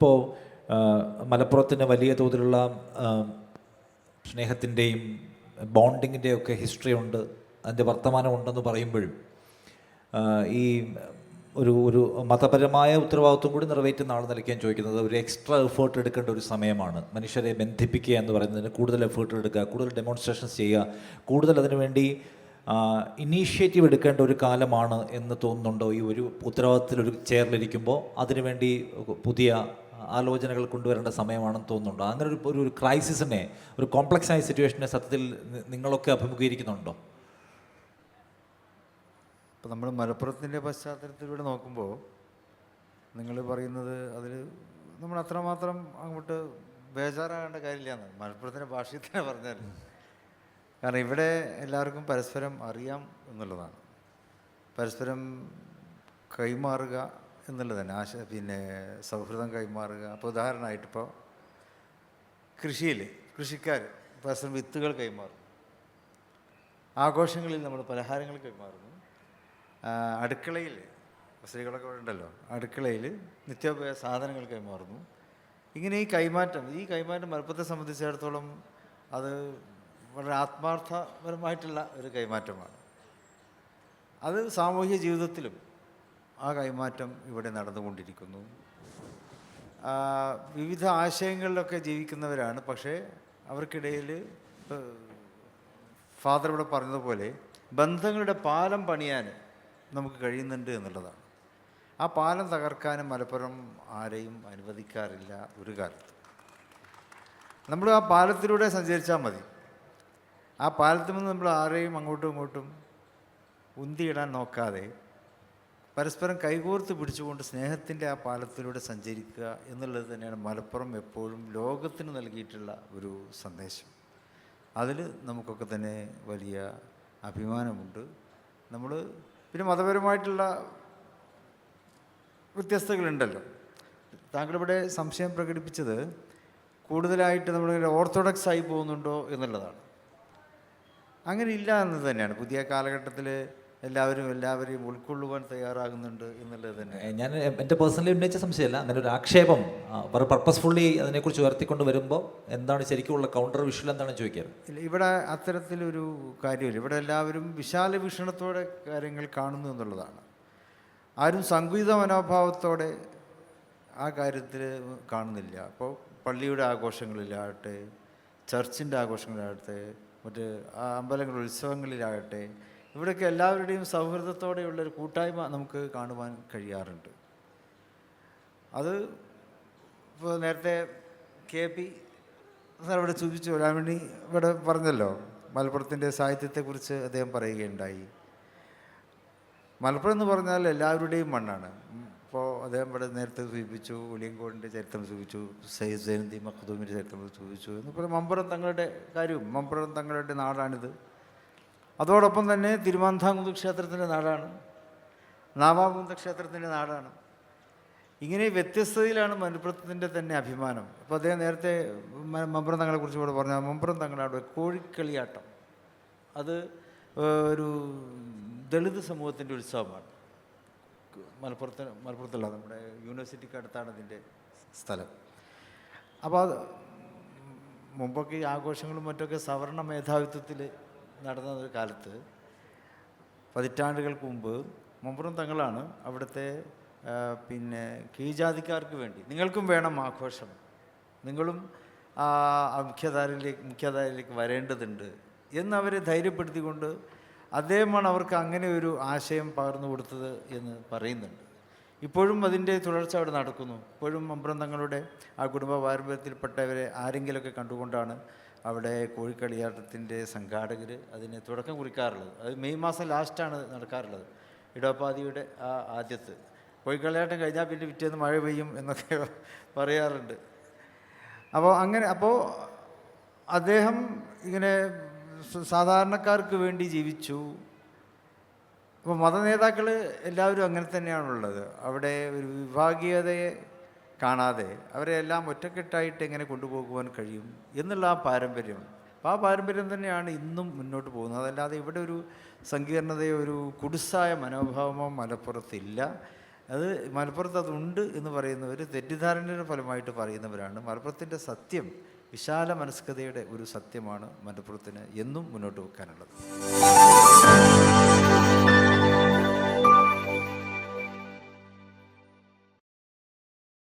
ഇപ്പോൾ മലപ്പുറത്തിന് വലിയ തോതിലുള്ള സ്നേഹത്തിന്റെയും ബോണ്ടിങ്ങിന്റെയും ഒക്കെ ഹിസ്റ്ററി ഉണ്ട് അതിന്റെ വർത്തമാനം ഉണ്ടെന്ന് പറയുമ്പോഴും ഈ ഒരു ഒരു മതപരമായ ഉത്തരവാദിത്വം കൂടി നിറവേറ്റുന്ന ആൾ നിലയ്ക്കാൻ ചോദിക്കുന്നത് ഒരു എക്സ്ട്രാ എഫേർട്ട് എടുക്കേണ്ട ഒരു സമയമാണ്. മനുഷ്യരെ ബന്ധിപ്പിക്കുക എന്ന് പറയുന്നതിന് കൂടുതൽ എഫേർട്ട് എടുക്കുക കൂടുതൽ ഡെമോൺസ്ട്രേഷൻസ് ചെയ്യുക കൂടുതൽ അതിനുവേണ്ടി ഇനീഷ്യേറ്റീവ് എടുക്കേണ്ട ഒരു കാലമാണ് എന്ന് തോന്നുന്നുണ്ടോ? ഈ ഒരു ഉത്തരവാദിത്തത്തിൽ ഒരു ചെയറിലിരിക്കുമ്പോൾ അതിനുവേണ്ടി പുതിയ ആലോചനകൾ കൊണ്ടുവരേണ്ട സമയമാണെന്ന് തോന്നുന്നുണ്ടോ? അങ്ങനെ ഒരു ഒരു ഒരു ക്രൈസിസിനെ ഒരു കോംപ്ലക്സ് ആയ സിറ്റുവേഷനെ സത്യത്തിൽ നിങ്ങളൊക്കെ അഭിമുഖീകരിക്കുന്നുണ്ടോ? ഇപ്പോൾ നമ്മൾ മലപ്പുറത്തിന്റെ പശ്ചാത്തലത്തിലൂടെ നോക്കുമ്പോൾ നിങ്ങൾ പറയുന്നത് അതിൽ നമ്മൾ അത്രമാത്രം അങ്ങോട്ട് ബേജാറാകേണ്ട കാര്യമില്ല മലപ്പുറത്തിന്റെ ഭാഷയിൽ തന്നെ പറഞ്ഞാൽ കാരണം ഇവിടെ എല്ലാവർക്കും പരസ്പരം അറിയാം എന്നുള്ളതാണ്. പരസ്പരം കൈമാറുക എന്നുള്ളത് തന്നെ. ആശ പിന്നെ സൗഹൃദം കൈമാറുക. അപ്പോൾ ഉദാഹരണമായിട്ടിപ്പോൾ കൃഷിയിൽ കൃഷിക്കാർ പരസ്പരം വിത്തുകൾ കൈമാറുന്നു. ആഘോഷങ്ങളിൽ നമ്മൾ പലഹാരങ്ങൾ കൈമാറുന്നു. അടുക്കളയിൽ സ്ത്രീകളൊക്കെ ഉണ്ടല്ലോ. അടുക്കളയിൽ നിത്യോപയോഗ സാധനങ്ങൾ കൈമാറുന്നു. ഇങ്ങനെ ഈ കൈമാറ്റം ഈ കൈമാറ്റം മലപ്പുറത്തെ സംബന്ധിച്ചിടത്തോളം അത് വളരെ ആത്മാർത്ഥപരമായിട്ടുള്ള ഒരു കൈമാറ്റമാണ്. അത് സാമൂഹ്യ ജീവിതത്തിലും ആ കൈമാറ്റം ഇവിടെ നടന്നുകൊണ്ടിരിക്കുന്നു. വിവിധ ആശയങ്ങളിലൊക്കെ ജീവിക്കുന്നവരാണ്. പക്ഷേ അവർക്കിടയിൽ ഫാദർ ഇവിടെ പറഞ്ഞതുപോലെ ബന്ധങ്ങളുടെ പാലം പണിയാൻ നമുക്ക് കഴിയുന്നുണ്ട് എന്നുള്ളതാണ്. ആ പാലം തകർക്കാനും മലപ്പുറം ആരെയും അനുവദിക്കാറില്ല ഒരു കാലത്ത്. നമ്മൾ ആ പാലത്തിലൂടെ സഞ്ചരിച്ചാൽ മതി. ആ പാലത്തിൽ നിന്ന് നമ്മൾ ആരെയും അങ്ങോട്ടും ഇങ്ങോട്ടും ഉന്തിയിടാൻ നോക്കാതെ പരസ്പരം കൈകോർത്ത് പിടിച്ചുകൊണ്ട് സ്നേഹത്തിന്റെ ആ പാലത്തിലൂടെ സഞ്ചരിക്കുക എന്നുള്ളത് തന്നെയാണ് മലപ്പുറം എപ്പോഴും ലോകത്തിന് നൽകിയിട്ടുള്ള ഒരു സന്ദേശം. അതിൽ നമുക്കൊക്കെ തന്നെ വലിയ അഭിമാനമുണ്ട്. നമ്മൾ പിന്നെ മതപരമായിട്ടുള്ള വ്യത്യസ്തതകളുണ്ടല്ലോ. താങ്കളിവിടെ സംശയം പ്രകടിപ്പിച്ചത് കൂടുതലായിട്ട് നമ്മൾ ഓർത്തഡോക്സ് ആയി പോകുന്നുണ്ടോ എന്നുള്ളതാണ്. അങ്ങനെ ഇല്ല എന്ന് തന്നെയാണ്. പുതിയ കാലഘട്ടത്തിൽ എല്ലാവരും എല്ലാവരെയും ഉൾക്കൊള്ളുവാൻ തയ്യാറാകുന്നുണ്ട് എന്നുള്ളത് തന്നെ. ഞാൻ എന്റെ പേഴ്സണലി ഉന്നയിച്ച സംശയമല്ല. അങ്ങനെ ഒരു ആക്ഷേപം പർപ്പസ്ഫുള്ളി അതിനെക്കുറിച്ച് ഉയർത്തിക്കൊണ്ട് വരുമ്പോൾ എന്താണ് ശരിക്കുമുള്ള കൗണ്ടർ വിഷ്വൽ എന്താണ് ചോദിക്കാറ്? ഇവിടെ അത്തരത്തിലൊരു കാര്യമില്ല. ഇവിടെ എല്ലാവരും വിശാല വീക്ഷണത്തോടെ കാര്യങ്ങൾ കാണുന്നു എന്നുള്ളതാണ്. ആരും സംഗീത മനോഭാവത്തോടെ ആ കാര്യത്തിൽ കാണുന്നില്ല. അപ്പോൾ പള്ളിയുടെ ആഘോഷങ്ങളിലാകട്ടെ ചർച്ചിന്റെ ആഘോഷങ്ങളിലാകട്ടെ മറ്റ് അമ്പലങ്ങളുടെ ഉത്സവങ്ങളിലാകട്ടെ ഇവിടെയൊക്കെ എല്ലാവരുടെയും സൗഹൃദത്തോടെയുള്ള ഒരു കൂട്ടായ്മ നമുക്ക് കാണുവാൻ കഴിയാറുണ്ട്. അത് ഇപ്പോൾ നേരത്തെ കെ പി സാർ ഇവിടെ സൂചിപ്പിച്ചു രാമണി ഇവിടെ പറഞ്ഞല്ലോ മലപ്പുറത്തിന്റെ സാഹിത്യത്തെക്കുറിച്ച് അദ്ദേഹം പറയുകയുണ്ടായി. മലപ്പുറം എന്ന് പറഞ്ഞാൽ എല്ലാവരുടെയും മണ്ണാണ്. ഇപ്പോൾ അദ്ദേഹം ഇവിടെ നേരത്തെ സൂചിപ്പിച്ചു ഉളിയങ്കോടിന്റെ ചരിത്രം സൂചിപ്പിച്ചു സയ്യിദ് സൈനുദ്ദീൻ മഖ്ദൂമിന്റെ ചരിത്രം സൂചിപ്പിച്ചു എന്നപ്പോൾ മമ്പുറം തങ്ങളുടെ കാര്യവും മമ്പുറം തങ്ങളുടെ നാടാണിത്. അതോടൊപ്പം തന്നെ തിരുവാന്താംകുന്ന് ക്ഷേത്രത്തിന്റെ നാടാണ് നാവാകുന്ത ക്ഷേത്രത്തിന്റെ നാടാണ്. ഇങ്ങനെ വ്യത്യസ്തതയിലാണ് മലപ്പുറത്തിന്റെ തന്നെ അഭിമാനം. അപ്പോൾ അദ്ദേഹം നേരത്തെ മമ്പുറം തങ്ങളെക്കുറിച്ച് ഇവിടെ പറഞ്ഞു മമ്പുറം തങ്ങളാണ് കോഴിക്കളിയാട്ടം. അത് ഒരു ദളിത് സമൂഹത്തിന്റെ ഉത്സവമാണ്. മലപ്പുറത്ത് മലപ്പുറത്തുള്ള നമ്മുടെ യൂണിവേഴ്സിറ്റിക്ക് അടുത്താണ് അതിന്റെ സ്ഥലം. അപ്പോൾ അത് മുമ്പൊക്കെ ഈ ആഘോഷങ്ങളും മറ്റൊക്കെ സവർണ മേധാവിത്വത്തിൽ നടന്ന ഒരു കാലത്ത് പതിറ്റാണ്ടുകൾക്ക് മുമ്പ് മമ്പുറം തങ്ങളാണ് അവിടുത്തെ പിന്നെ കീഴ്ജാതിക്കാർക്ക് വേണ്ടി. നിങ്ങൾക്കും വേണം ആഘോഷം. നിങ്ങളും ആ മുഖ്യധാരയിലേക്ക് മുഖ്യധാരയിലേക്ക് വരേണ്ടതുണ്ട് എന്നവരെ ധൈര്യപ്പെടുത്തിക്കൊണ്ട് അദ്ദേഹമാണ് അവർക്ക് അങ്ങനെ ഒരു ആശയം പകർന്നു കൊടുത്തത് എന്ന് പറയുന്നുണ്ട്. ഇപ്പോഴും അതിന്റെ തുടർച്ച അവിടെ നടക്കുന്നു. ഇപ്പോഴും മമ്പ്രം തങ്ങളുടെ ആ കുടുംബ പാരമ്പര്യത്തിൽപ്പെട്ടവരെ ആരെങ്കിലുമൊക്കെ കണ്ടുകൊണ്ടാണ് അവിടെ കോഴിക്കളിയാട്ടത്തിന്റെ സംഘാടകർ അതിന് തുടക്കം കുറിക്കാറുള്ളത്. അത് മെയ് മാസം ലാസ്റ്റാണ് നടക്കാറുള്ളത്. ഇടവപ്പാതിയുടെ ആ ആദ്യത്ത്. കോഴിക്കളിയാട്ടം കഴിഞ്ഞാൽ പിന്നെ പിറ്റേന്ന് മഴ പെയ്യും എന്നൊക്കെ പറയാറുണ്ട്. അപ്പോൾ അങ്ങനെ അപ്പോൾ അദ്ദേഹം ഇങ്ങനെ സാധാരണക്കാർക്ക് വേണ്ടി ജീവിച്ചു. അപ്പോൾ മതനേതാക്കൾ എല്ലാവരും അങ്ങനെ തന്നെയാണുള്ളത്. അവിടെ ഒരു വിഭാഗീയതയെ കാണാതെ അവരെ എല്ലാം ഒറ്റക്കെട്ടായിട്ട് എങ്ങനെ കൊണ്ടുപോകുവാൻ കഴിയും എന്നുള്ള ആ പാരമ്പര്യം. ആ പാരമ്പര്യം തന്നെയാണ് ഇന്നും മുന്നോട്ട് പോകുന്നത്. അതല്ലാതെ ഇവിടെ ഒരു സങ്കീർണതയോ ഒരു കുടുസായ മനോഭാവമോ മലപ്പുറത്തില്ല. അത് മലപ്പുറത്ത് അതുണ്ട് എന്ന് പറയുന്നവർ തെറ്റിദ്ധാരണയുടെ ഫലമായിട്ട് പറയുന്നവരാണ്. മലപ്പുറത്തിന്റെ സത്യം വിശാല മനസ്കതയുടെ ഒരു സത്യമാണ് മലപ്പുറത്തിന് എന്നും മുന്നോട്ട് വെക്കാനുള്ളത്.